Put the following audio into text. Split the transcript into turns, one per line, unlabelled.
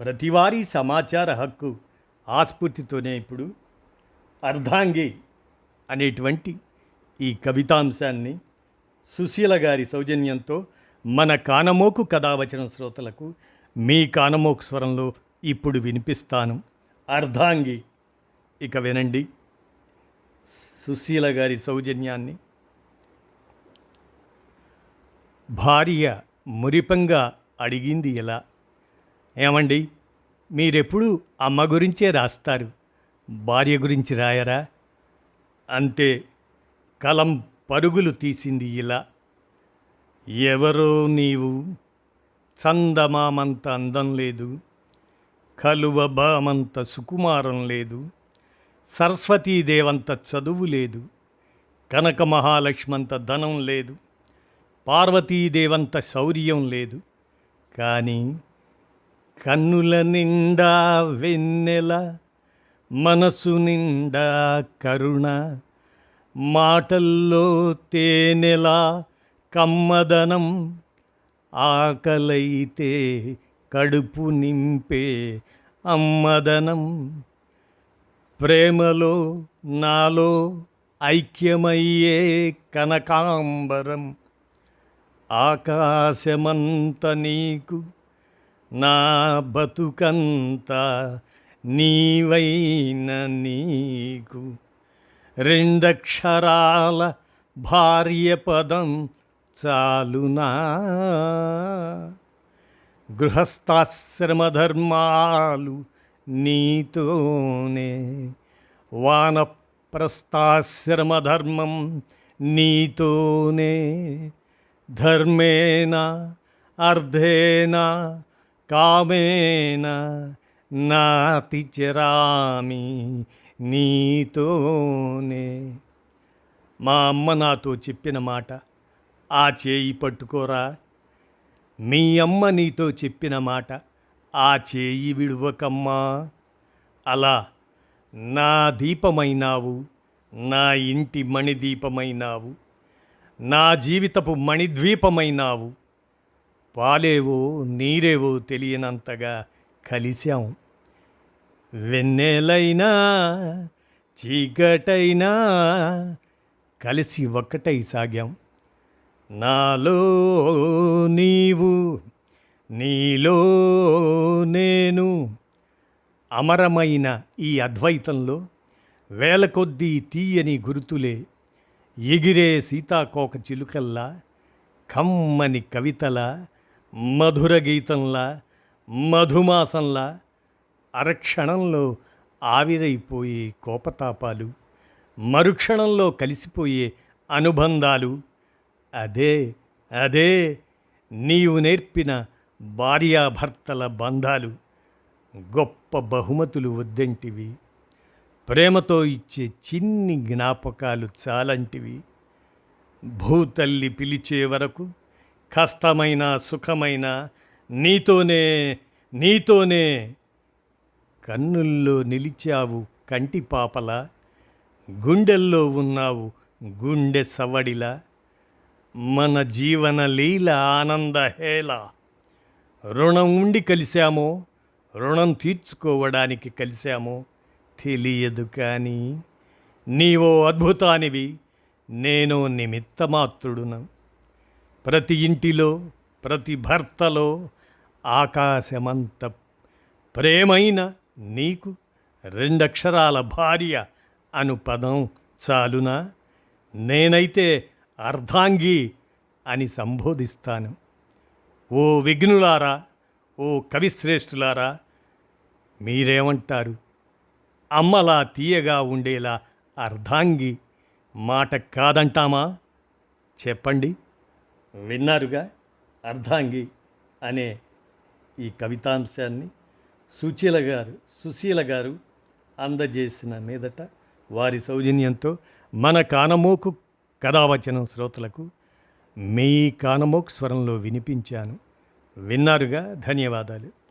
ప్రతివారీ సమాచార హక్కు ఆస్ఫూర్తితోనే ఇప్పుడు అర్ధాంగి అనేటువంటి ఈ కవితాంశాన్ని సుశీల గారి సౌజన్యంతో మన కానమోకు కథావచన శ్రోతలకు మీ కానమోకు స్వరంలో ఇప్పుడు వినిపిస్తాను. అర్ధాంగి ఇక వినండి. సుశీల గారి సౌజన్యాన్ని. భార్య మురిపంగా అడిగింది ఎలా? ఏమండి? మీరెప్పుడు అమ్మ గురించే రాస్తారు? భార్య గురించి రాయరా? అంతే కలం పరుగులు తీసింది ఇలా. ఎవరో నీవు? చందమామంత అందం లేదు. కలువ బామంత సుకుమారం లేదు. సరస్వతీదేవంత చదువు లేదు. కనక మహాలక్ష్మంత ధనం లేదు. పార్వతీదేవంత శౌర్యం లేదు. కానీ కన్నుల నిండా వెన్నెల మనసు నిండా కరుణ మాటల్లో తేనెల కమ్మదనం ఆకలైతే కడుపు నింపే అమ్మదనం. ప్రేమలో నాలో ఐక్యమయ్యే కనకాంబరం ఆకాశమంత నీకు నా బతుకంత నీవైన నీకు. రెండక్షరాల భార్య పదం చాలునా? గృహస్థాశ్రమధర్మాలు నీతోనే. వానప్రస్థాశ్రమధర్మం నీతోనే. ధర్మేణ అర్ధేనా కామేన నాతి చరామి నీతోనే. మా అమ్మ నాతో చెప్పిన మాట ఆ చేయి పట్టుకోరా. మీ అమ్మ నీతో చెప్పిన మాట ఆ చేయి విడువకమ్మా. అలా నా దీపమైనావు నా ఇంటి మణిదీపమైనావు నా జీవితపు మణిద్వీపమైనావు పాలేవో నీరేవో తెలియనంతగా కలిశాం. వెన్నెలైనా చీకటైనా కలిసి ఒక్కటై సాగాం. నాలో నీవు నీలో నేను అమరమైన ఈ అద్వైతంలో వేల కొద్దీ తీయని గుర్తులే ఎగిరే సీతాకోక చిలుకల్లా కమ్మని కవితలా మధుర గీతంలా మధుమాసంలా అరక్షణంలో ఆవిరైపోయే కోపతాపాలు మరుక్షణంలో కలిసిపోయే అనుబంధాలు. అదే అదే నీవు నేర్పిన భార్యాభర్తల బంధాలు. గొప్ప బహుమతులు వద్దంటివి. ప్రేమతో ఇచ్చే చిన్ని జ్ఞాపకాలు చాలంటివి. భూతల్లి పిలిచే వరకు కష్టమైన సుఖమైన నీతోనే నీతోనే కన్నుల్లో నిలిచావు కంటి పాపల గుండెల్లో ఉన్నావు గుండె సవడిలా మన జీవన లీల ఆనంద హేళ. రుణం ఉండి కలిశామో రుణం తీర్చుకోవడానికి కలిశామో తెలియదు కానీ నీవో అద్భుతానివి నేను నిమిత్తమాత్రుడును. ప్రతి ఇంటిలో ప్రతి భర్తలో ఆకాశమంత ప్రేమైన నీకు రెండక్షరాల భార్య అను పదం చాలునా? నేనైతే అర్ధాంగి అని సంబోధిస్తాను. ఓ విఘ్నులారా ఓ కవిశ్రేష్ఠులారా మీరేమంటారు? అమ్మలా తీయగా ఉండేలా అర్ధాంగి మాట కాదంటామా? చెప్పండి. విన్నారుగా అర్ధాంగి అనే ఈ కవితాంశాన్ని సుశీల గారు సుశీల గారు అందజేసిన మీదట వారి సౌజన్యంతో మన కానమోకు కథావచనం శ్రోతలకు మీ కానమోకు స్వరంలో వినిపించాను. విన్నారుగా? ధన్యవాదాలు.